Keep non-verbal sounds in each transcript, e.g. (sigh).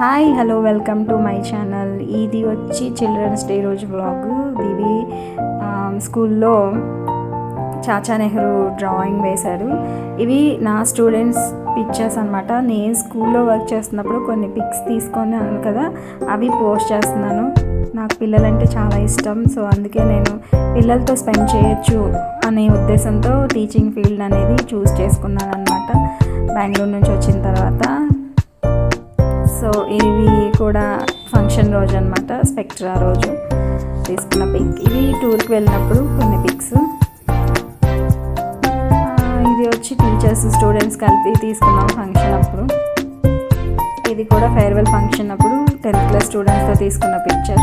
Hi hello welcome to my channel ఇది వచ్చి children's day రోజు బ్లాగ్ ఇది స్కూల్లో చాచా నెహ్రూ డ్రాయింగ్ వేశారు. ఇవి నా స్టూడెంట్స్ పిక్చర్స్ అనమాట నేను స్కూల్లో వర్క్ చేస్తున్నప్పుడు కొన్ని పిక్స్ తీసుకున్నాను కదా అవి పోస్ట్ చేస్తున్నాను. నాకు పిల్లలంటే చాలా ఇష్టం సో అందుకే నేను పిల్లలతో స్పెండ్ చేయొచ్చు అనే ఉద్దేశంతో టీచింగ్ ఫీల్డ్ అనేది చూస్ చేసుకున్నాను అనమాట బెంగళూరు నుంచి వచ్చిన తర్వాత. సో ఇవి కూడా ఫంక్షన్ రోజు అనమాట స్పెక్ట్రా రోజు తీసుకున్న పిక్ ఇవి టూర్కి వెళ్ళినప్పుడు కొన్ని పిక్స్ ఇది వచ్చి టీచర్స్ స్టూడెంట్స్ కలిపి తీసుకున్నాం ఫంక్షన్ అప్పుడు. ఇది కూడా ఫేర్వెల్ ఫంక్షన్ అప్పుడు టెన్త్ క్లాస్ స్టూడెంట్స్తో తీసుకున్న పిక్చర్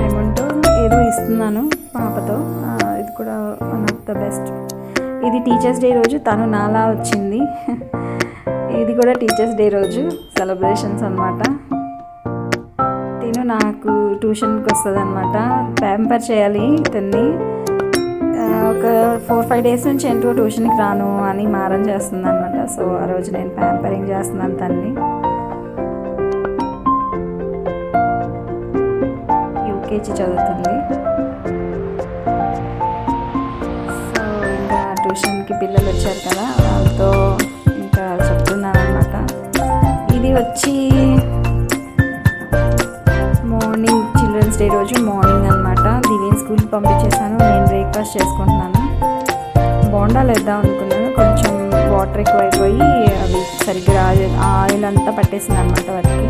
ఏమంటూ ఏదో ఇస్తున్నాను పాపతో. ఇది కూడా వన్ ఆఫ్ ద బెస్ట్ ఇది టీచర్స్ డే రోజు తను నాలా వచ్చింది. (laughs) ఇది కూడా టీచర్స్ డే రోజు సెలబ్రేషన్స్ అనమాట తిను నాకు ట్యూషన్కి వస్తుంది అనమాట ప్యాంపర్ చేయాలి తన్ని. ఒక ఫోర్ ఫైవ్ డేస్ నుంచి ఎంతో ట్యూషన్కి రాను అని మారం చేస్తుంది అనమాట సో ఆ రోజు నేను ప్యాంపరింగ్ చేస్తున్నాను తన్ని. యూకేజీ చదువుతుంది. సో ఇంకా ట్యూషన్కి పిల్లలు వచ్చారు కదా వాళ్ళతో వచ్చి మార్నింగ్ చిల్డ్రన్స్ డే రోజు మార్నింగ్ అనమాట దివ్యం స్కూల్కి పంపించేసాను నేను బ్రేక్ఫాస్ట్ చేసుకుంటున్నాను. బోండాలు వేద్దాం అనుకున్నాను. కొంచెం వాటర్ ఎక్కువైపోయి అవి సరిగ్గా రాలేదు ఆయిల్ అంతా పట్టేసింది అనమాట వాటికి.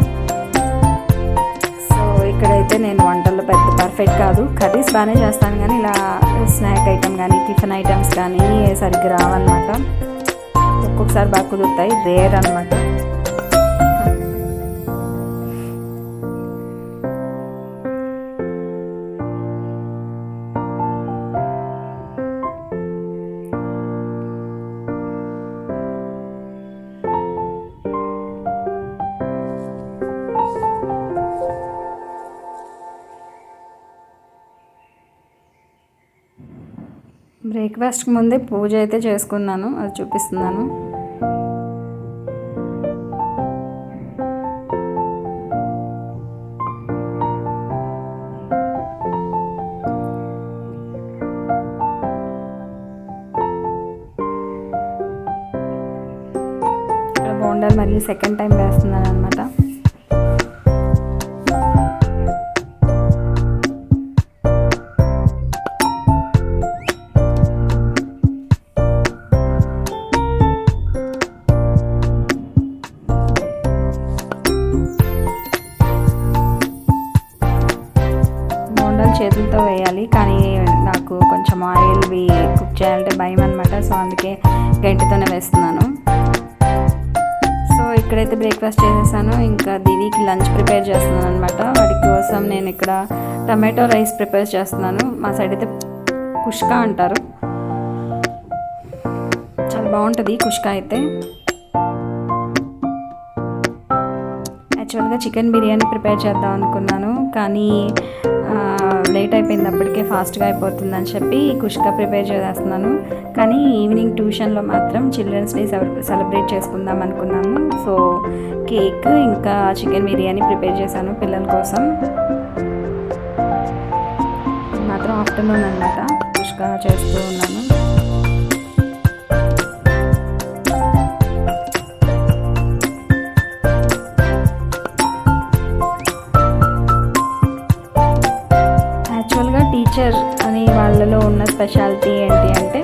సో ఇక్కడైతే నేను వంటల్లో పెద్ద పర్ఫెక్ట్ కాదు. కర్రీస్ బాగానే చేస్తాను కానీ ఇలా స్నాక్ ఐటమ్ కానీ టిఫిన్ ఐటమ్స్ కానీ సరిగ్గా రావన్నమాట. ఒక్కొక్కసారి బాగా కుదురుతాయి. రేర్ అనమాట బ్రేక్ఫాస్ట్కి ముందే పూజ అయితే చేసుకున్నాను అది చూపిస్తున్నాను. బోండాలు మళ్ళీ సెకండ్ టైం వేస్తున్నాను. సో ఇక్కడైతే బ్రేక్ఫాస్ట్ చేసేసాను. ఇంకా దీనికి లంచ్ ప్రిపేర్ చేస్తున్నాను అనమాట వాడి కోసం నేను ఇక్కడ టమాటో రైస్ ప్రిపేర్ చేస్తున్నాను. మా సైడ్ అయితే కుష్కా అంటారు. చాలా బాగుంటుంది కుష్కా అయితే. యాక్చువల్గా చికెన్ బిర్యానీ ప్రిపేర్ చేద్దాం అనుకున్నాను. కానీ లేట్ అయిపోయింది అప్పటికే ఫాస్ట్గా అయిపోతుందని చెప్పి కుష్కా ప్రిపేర్ చేస్తున్నాను కానీ ఈవినింగ్ ట్యూషన్లో మాత్రం చిల్డ్రన్స్ డే సెలబ్రేట్ చేసుకుందాం అనుకున్నాము. సో కేక్ ఇంకా చికెన్ బిర్యానీ ప్రిపేర్ చేశాను పిల్లల కోసం. మాత్రం ఆఫ్టర్నూన్ అనమాట కుష్కా చేస్తూ ఉన్నాను. అని ఉన్న స్పెషాలిటీ ఏంటి అంటే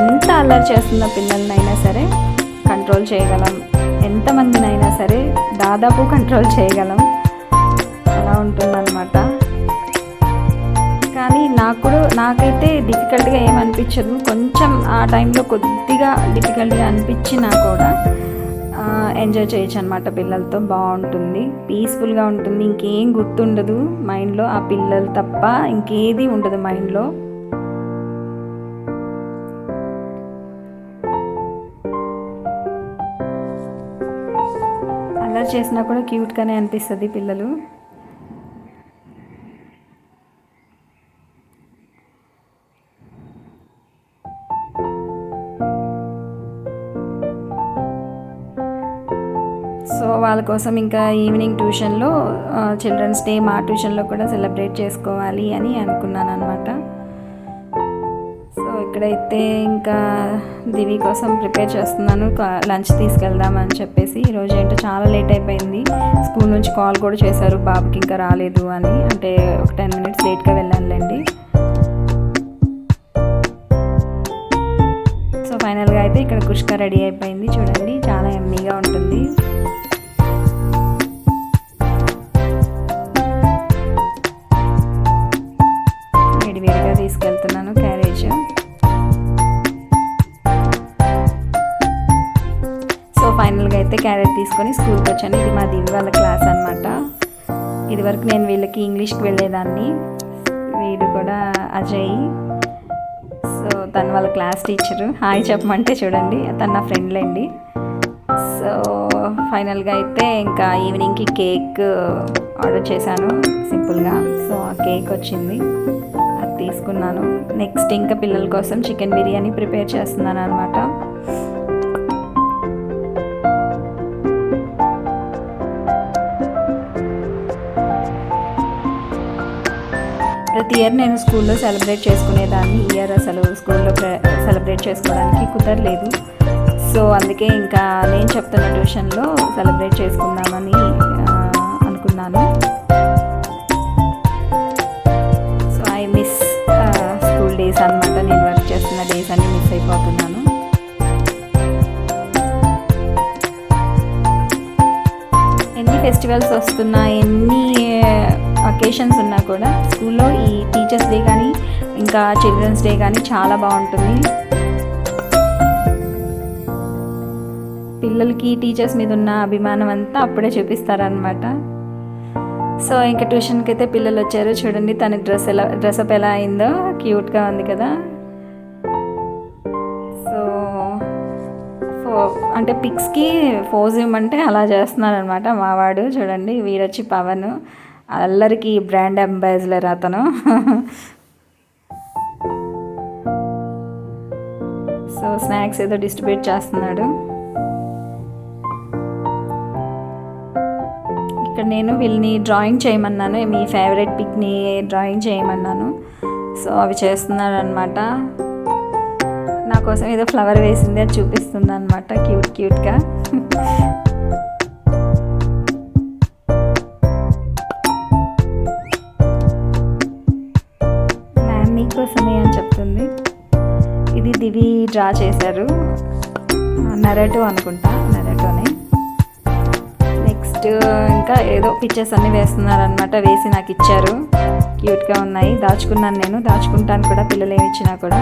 ఎంత అల్లరి చేస్తున్న పిల్లలనైనా సరే కంట్రోల్ చేయగలం. ఎంతమందినైనా సరే దాదాపు కంట్రోల్ చేయగలం. అలా ఉంటుందన్నమాట. కానీ నాకు కూడా నాకైతే డిఫికల్ట్గా ఏమనిపించదు. కొంచెం ఆ టైంలో కొద్దిగా డిఫికల్ట్గా అనిపించినా కూడా ఎంజాయ్ చేయొచ్చు అనమాట పిల్లలతో. బాగుంటుంది. పీస్ఫుల్గా ఉంటుంది. ఇంకేం గుర్తుండదు. మైండ్లో ఆ పిల్లలు తప్ప ఇంకేది ఉండదు మైండ్లో. అల్లరి చేసినా కూడా క్యూట్గానే అనిపిస్తుంది పిల్లలు. సో వాళ్ళ కోసం ఇంకా ఈవినింగ్ ట్యూషన్లో చిల్డ్రన్స్ డే మా ట్యూషన్లో కూడా సెలబ్రేట్ చేసుకోవాలి అని అనుకున్నాను అనమాట ఇక్కడైతే ఇంకా దివి కోసం ప్రిపేర్ చేస్తున్నాను. లంచ్ తీసుకెళ్దామని చెప్పేసి. ఈరోజు ఏంటో చాలా లేట్ అయిపోయింది. స్కూల్ నుంచి కాల్ కూడా చేశారు. బాబుకి ఇంకా రాలేదు అని. అంటే ఒక టెన్ మినిట్స్ లేట్గా వెళ్ళానులేండి. సో ఫైనల్గా అయితే ఇక్కడ కుష్క రెడీ అయిపోయింది. చూడండి చాలా ఎమ్మీగా ఉంటుంది. క్యారెట్ తీసుకొని స్కూల్కి వచ్చాను. ఇది మా దివి వాళ్ళ క్లాస్ అనమాట ఇదివరకు నేను వీళ్ళకి ఇంగ్లీష్కి వెళ్ళేదాన్ని. వీడు కూడా అజయ్. సో తను వాళ్ళ క్లాస్ టీచరు. హాయ్ చెప్పమంటే చూడండి. తను నా ఫ్రెండ్లేండి. సో ఫైనల్గా అయితే ఇంకా ఈవినింగ్కి కేక్ ఆర్డర్ చేశాను. సింపుల్గా. సో ఆ కేక్ వచ్చింది. అది తీసుకున్నాను. నెక్స్ట్ ఇంకా పిల్లల కోసం చికెన్ బిర్యానీ ప్రిపేర్ చేస్తున్నాను అనమాట ప్రతి ఇయర్ నేను స్కూల్లో సెలబ్రేట్ చేసుకునేదాన్ని. ఇయర్ అసలు స్కూల్లో సెలబ్రేట్ చేసుకోవడానికి కుదరలేదు. సో అందుకే ఇంకా నేను చెప్తున్న ట్యూషన్లో సెలబ్రేట్ చేసుకుందామని అనుకున్నాను. So I miss school days అనమాట నేను వర్క్ చేస్తున్న డేస్ అన్ని మిస్ అయిపోతున్నాను. ఎన్ని ఫెస్టివల్స్ వస్తున్నా ఎన్ని అకేషన్స్ ఉన్నా కూడా స్కూల్లో ఈ టీచర్స్ డే కానీ ఇంకా చిల్డ్రన్స్ డే కానీ చాలా బాగుంటుంది. పిల్లలకి టీచర్స్ మీద ఉన్న అభిమానం అంతా అప్పుడే చూపిస్తారనమాట సో ఇంకా ట్యూషన్కి అయితే పిల్లలు వచ్చారు. చూడండి తన డ్రెస్ ఎలా డ్రెస్అప్ ఎలా అయిందో. క్యూట్గా ఉంది కదా. సో ఫో అంటే పిక్స్కి ఫోజ్ ఇవ్వమంటే అలా చేస్తున్నారనమాట మావాడు చూడండి వీడొచ్చి పవన్. అల్లరికి బ్రాండ్ అంబాసిడర్ అతను. సో స్నాక్స్ ఏదో డిస్ట్రిబ్యూట్ చేస్తున్నాడు. ఇక్కడ నేను వీళ్ళని డ్రాయింగ్ చేయమన్నాను మీ ఫేవరెట్ పిక్ని డ్రాయింగ్ చేయమన్నాను. సో అవి చేస్తున్నాడు అనమాట నా కోసం ఏదో ఫ్లవర్ వేసింది అది చూపిస్తుంది అనమాట క్యూట్ క్యూట్గా. డ్రా చేశారు. నరేటో అనుకుంటా నరేటోనే. నెక్స్ట్ ఇంకా ఏదో పిక్చర్స్ అన్నీ వేస్తున్నారనమాట వేసి నాకు ఇచ్చారు. క్యూట్గా ఉన్నాయి. దాచుకున్నాను నేను. దాచుకుంటాను కూడా పిల్లలు ఏమి ఇచ్చినా కూడా.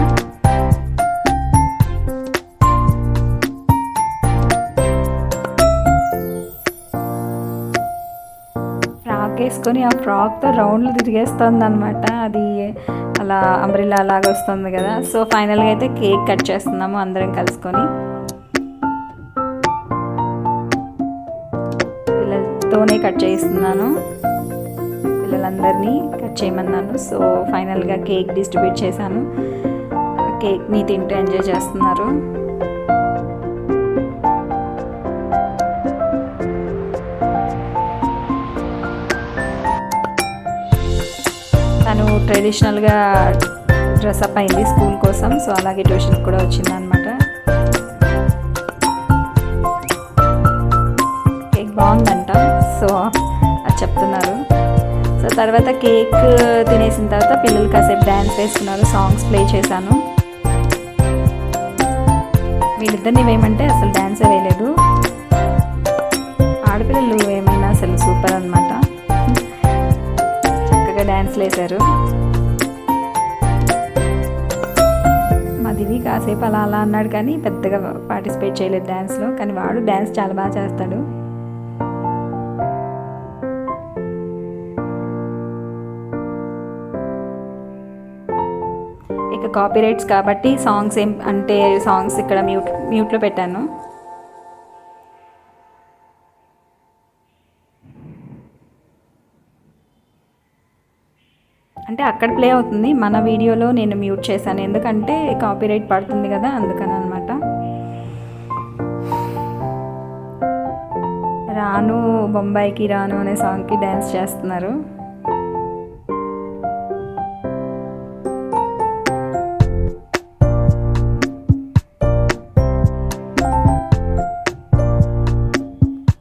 ఫ్రాక్ వేసుకొని ఆ ఫ్రాక్తో రౌండ్లు తిరిగేస్తుంది అనమాట అది అలా అంబ్రిల్లా లాగా వస్తుంది కదా. సో ఫైనల్గా అయితే కేక్ కట్ చేస్తున్నాము అందరం కలుసుకొని. పిల్లలతోనే కట్ చేయిస్తున్నాను. పిల్లలందరినీ కట్ చేయమన్నాను. సో ఫైనల్గా కేక్ డిస్ట్రిబ్యూట్ చేశాను. కేక్ని తింటూ ఎంజాయ్ చేస్తున్నారు. ట్రెడిషనల్గా డ్రెస్అప్ అయింది స్కూల్ కోసం. సో అలాగే ట్యూషన్కి కూడా వచ్చిందనమాట కేక్ బాగుందంట. సో అది చెప్తున్నారు. సో తర్వాత కేక్ తినేసిన తర్వాత పిల్లలు కాసేపు డ్యాన్స్ వేస్తున్నారు సాంగ్స్ ప్లే చేశాను. వీళ్ళిద్దరిని వేయమంటే అసలు డ్యాన్సే వేయలేదు. ఆడపిల్లలు ఏమైనా అసలు సూపర్ అనమాట చక్కగా డ్యాన్స్లు వేశారు. మాదివి కాసేపు అలా అలా అన్నాడు కానీ పెద్దగా పార్టిసిపేట్ చేయలేదు డ్యాన్స్లో కానీ వాడు డ్యాన్స్ చాలా బాగా చేస్తాడు. ఇక కాపీ రైట్స్ కాబట్టి సాంగ్స్ ఏం అంటే సాంగ్స్ ఇక్కడ మ్యూట్ మ్యూట్లో పెట్టాను. అంటే అక్కడ ప్లే అవుతుంది. మన వీడియోలో నేను మ్యూట్ చేశాను. ఎందుకంటే కాపీరైట్ పడుతుంది కదా అందుకని అనమాట రాను బొంబాయికి రాను అనే సాంగ్కి డ్యాన్స్ చేస్తున్నారు.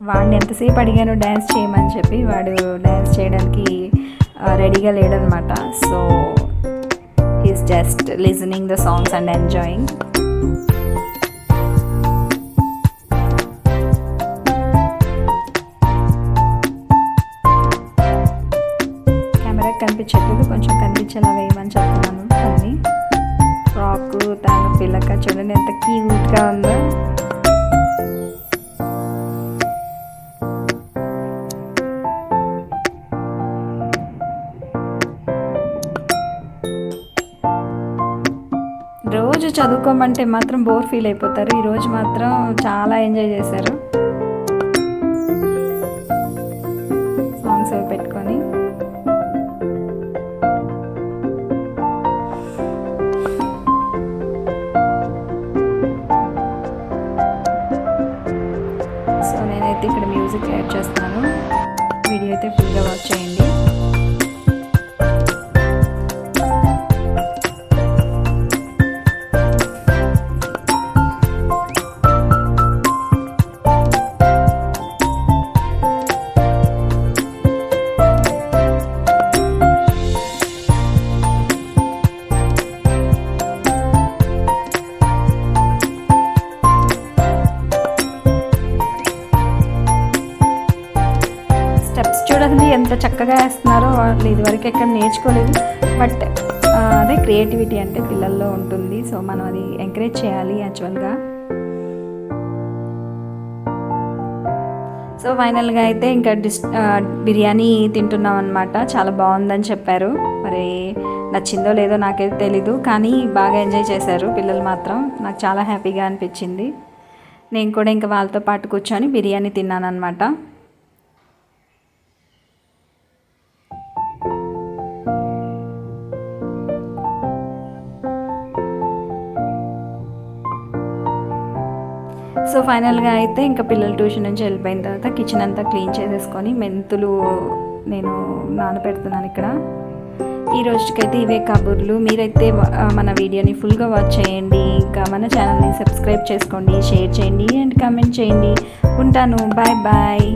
వాడిని ఎంతసేపు అడిగాను డ్యాన్స్ చేయమని చెప్పి వాడు డ్యాన్స్ చేయడానికి రెడీగా లేడనమాట. So he's just listening the songs and enjoying కెమెరాకి కనిపించట్లేదు కొంచెం కనిపించేలా వేయమని చెప్తున్నాను. కానీ ఫ్రాక్ తను పిల్లక చూడండి ఎంత క్యూట్గా ఉందో. చదువుకోమంటే మాత్రం బోర్ ఫీల్ అయిపోతారు. ఈరోజు మాత్రం చాలా ఎంజాయ్ చేశారు. సాంగ్స్ అవి పెట్టుకొని. సో నేనైతే ఇక్కడ మ్యూజిక్ యాడ్ చేస్తాను వీడియో అయితే ఫుల్గా వాచ్ చేయండి. చూడండి ఎంత చక్కగా వేస్తున్నారో వాళ్ళు ఇదివరకు ఎక్కడ నేర్చుకోలేదు. బట్ అదే క్రియేటివిటీ అంటే పిల్లల్లో ఉంటుంది. సో మనం అది ఎంకరేజ్ చేయాలి యాక్చువల్గా. సో ఫైనల్గా అయితే ఇంకా డిస్ బిర్యానీ తింటున్నాం అనమాట చాలా బాగుందని చెప్పారు. మరి నచ్చిందో లేదో నాకైతే తెలీదు. కానీ బాగా ఎంజాయ్ చేశారు పిల్లలు మాత్రం. నాకు చాలా హ్యాపీగా అనిపించింది. నేను కూడా ఇంకా వాళ్ళతో పాటు కూర్చొని బిర్యానీ తిన్నాను అనమాట సో ఫైనల్గా అయితే ఇంకా పిల్లలు ట్యూషన్ నుంచి వెళ్ళిపోయిన తర్వాత కిచెన్ అంతా క్లీన్ చేసేసుకొని మెంతులు నేను నానబెడుతున్నాను ఇక్కడ. ఈ రోజుకైతే ఇవే కబుర్లు. మీరైతే మన వీడియోని ఫుల్గా వాచ్ చేయండి. ఇంకా మన ఛానల్ని సబ్స్క్రైబ్ చేసుకోండి షేర్ చేయండి అండ్ కామెంట్ చేయండి. ఉంటాను. Bye bye